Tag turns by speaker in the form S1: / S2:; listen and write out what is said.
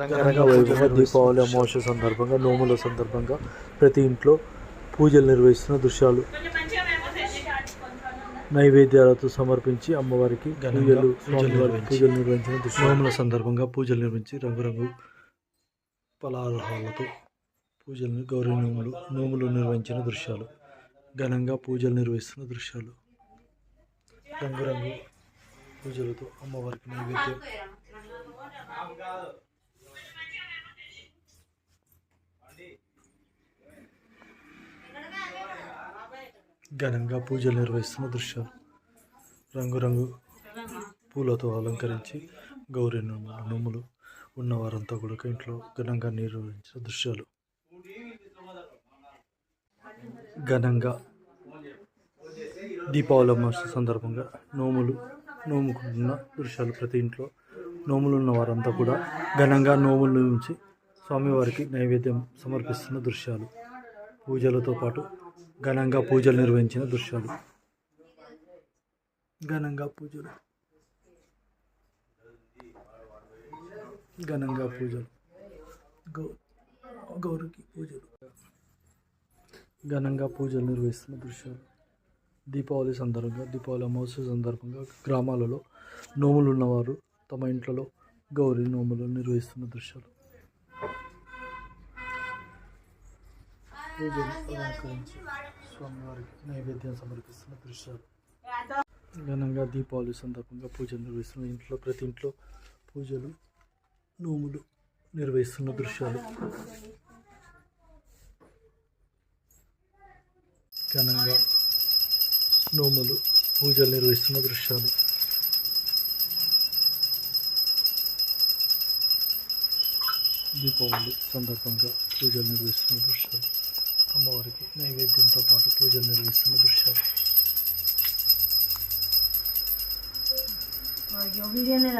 S1: వైభవంగా దీపావళి అమావాస్య సందర్భంగా నోముల సందర్భంగా ప్రతి ఇంట్లో పూజలు నిర్వహిస్తున్న దృశ్యాలు. నైవేద్యాలతో సమర్పించి అమ్మవారికి పూజలు స్వామివారికి పూజలు నిర్వహించిన దృశ్యాలు. నోముల సందర్భంగా పూజలు నిర్వహించి రంగురంగు పలాహారాలతో పూజలు గౌరీ నోములు నోములు నిర్వహించిన దృశ్యాలు. ఘనంగా పూజలు నిర్వహిస్తున్న దృశ్యాలు. రంగురంగు పూజలతో అమ్మవారికి నైవేద్యం. ఘనంగా పూజలు నిర్వహిస్తున్న దృశ్యాలు రంగురంగు పూలతో అలంకరించి గౌరీ నోములు ఉన్నవారంతా కూడా ఇంట్లో ఘనంగా నిర్వహించిన దృశ్యాలు. ఘనంగా దీపావళి అమావాస్య సందర్భంగా నోములు నోముకుంటున్న దృశ్యాలు ప్రతి ఇంట్లో నోములు ఉన్న వారంతా కూడా ఘనంగా నోములు నుంచి స్వామివారికి నైవేద్యం సమర్పిస్తున్న దృశ్యాలు. పూజలతో పాటు ఘనంగా పూజలు నిర్వహించిన దృశ్యాలు ఘనంగా పూజలు. ఘనంగా పూజలు. గౌ గౌరికి పూజలు. ఘనంగా పూజలు నిర్వహిస్తున్న దృశ్యాలు దీపావళి సందర్భంగా దీపావళి అమావాస్య సందర్భంగా గ్రామాలలో నోములు ఉన్నవారు తమ ఇంట్లో గౌరీ నోములు నిర్వహిస్తున్న దృశ్యాలు పూజలు అలంకరించి స్వామివారికి నైవేద్యం సమర్పిస్తున్న దృశ్యాలు ఘనంగా దీపావళి సందర్భంగా పూజలు నిర్వహిస్తున్న ఇంట్లో ప్రతి ఇంట్లో పూజలు నోములు నిర్వహిస్తున్న దృశ్యాలు. ఘనంగా నోములు పూజలు నిర్వహిస్తున్న దృశ్యాలు. దీపావళి సందర్భంగా పూజలు నిర్వహిస్తున్న దృశ్యాలు. అమ్మవారికి నైవేద్యంతో పాటు పూజలు నిర్వహిస్తున్న దృశ్యాలు.
S2: వీడియోనే